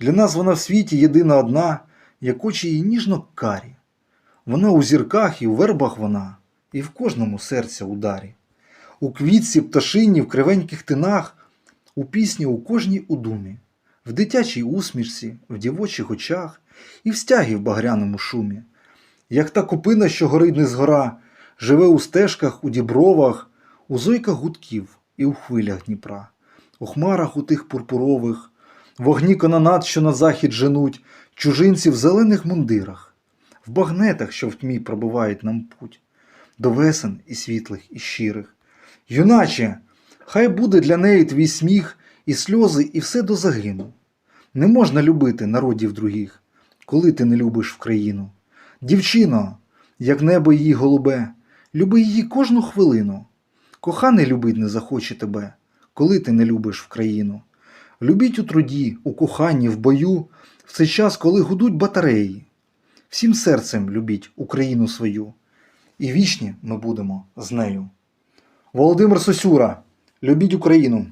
Для нас вона в світі єдина одна, як очі її ніжно карі. Вона у зірках і у вербах вона, і в кожному серця ударі. У квітці, пташині, в кривеньких тинах, у пісні у кожній у думі, в дитячій усмішці, в дівочих очах і в стягі в багряному шумі. Як та купина, що горить не згора, живе у стежках, у дібровах, у зойках гудків і у хвилях Дніпра, у хмарах у тих пурпурових, вогні канонат, що на захід женуть, чужинці в зелених мундирах, в багнетах, що в тьмі пробивають нам путь, до весен і світлих, і щирих. Юначе, хай буде для неї твій сміх, і сльози, і все до загину. Не можна любити народів других, коли ти не любиш в країну. Дівчино, як небо її голубе, люби її кожну хвилину. Коханий любить не захоче тебе, коли ти не любиш в країну. Любіть у труді, у коханні, в бою, в цей час, коли гудуть батареї. Всім серцем любіть Україну свою, і вічні ми будемо з нею. Володимир Сосюра, любіть Україну!